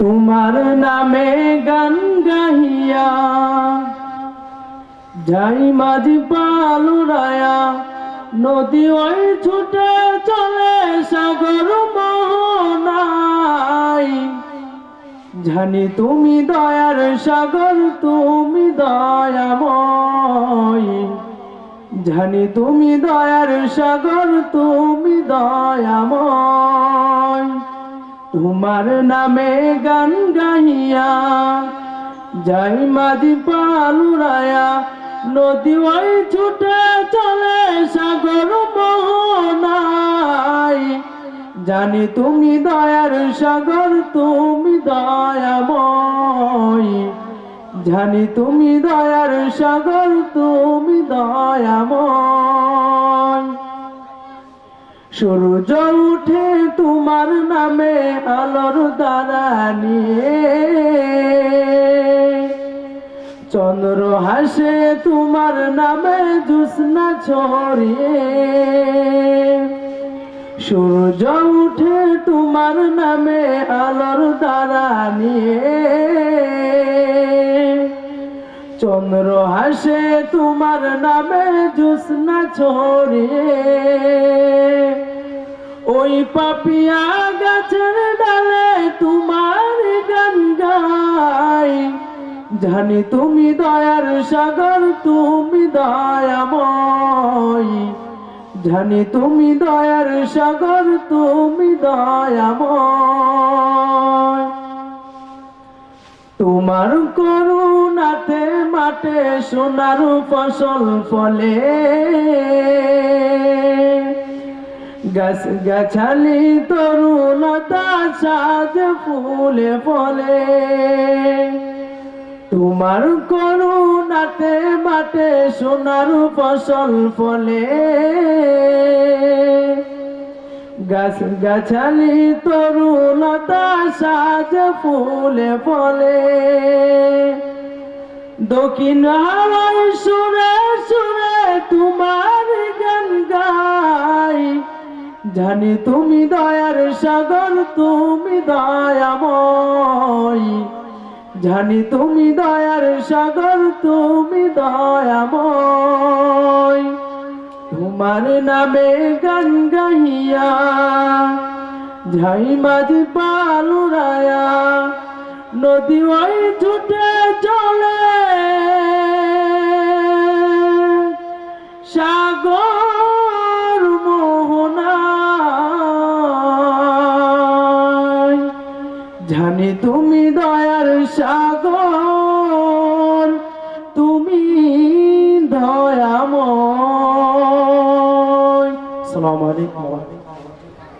তোমার নামে গান গাহিয়া, যাই মাঝি পালুরায়া নদী ওই ছুটে চলে সাগর মোহনাই জানি তুমি দয়ার সাগর, তুমি দয়াময়। জানি তুমি দয়ার সাগর, তুমি দয়াময়। তোমার নামে গান গাহিয়া, যাই মাঝি পালুরায়া, নদী ওই ছুটে চলে সাগর মোহনাই জানি তুমি দয়ার সাগর, তুমি দয়াময়। জানি তুমি দয়ার সাগর, তুমি দয়াময়। সূর্য উঠে তোমার নামে আলোর দ্বারা চন্দ্র হাসে তোমার নামে জুসনা ছড়িয়ে। সূর্য উঠে তোমার নামে আলোর দ্বারা নিয়ে। চন্দ্র হাসে তোমার নামে জুসনা ছড়িয়ে ওই পাপিয়া গাছের ডালে তোমার গান গাই। জানি তুমি দয়ার সাগর, তুমি দয়াময়। জানি তুমি দয়ার সাগর, তুমি দয়াময়। তোমার করুণাতে মাঠে সোনার ফসল ফলে। গাছ গাছালি তরুণতা সাজ ফুলে ফলে। তোমার করুণাতে মাঠে সোনার ফসল ফলে। গাছালি তরুণতা সাজ ফুলে ফলে। দক্ষিণ হাওয়ার সুরে সুরে তোমার গান গাই। জানি তুমি দয়ার সাগর, তুমি দয়াময়। জানি তুমি দয়ার সাগর, তুমি দয়াময়। তোমার নামে গান গাহিয়া, ঝাই মাঝি পালুরায়া নদী ওই ছুটে চলে। সাগর মোহনায় জানি তুমি দয়ার সাগর দয়াময় সালাম আলাইকুম।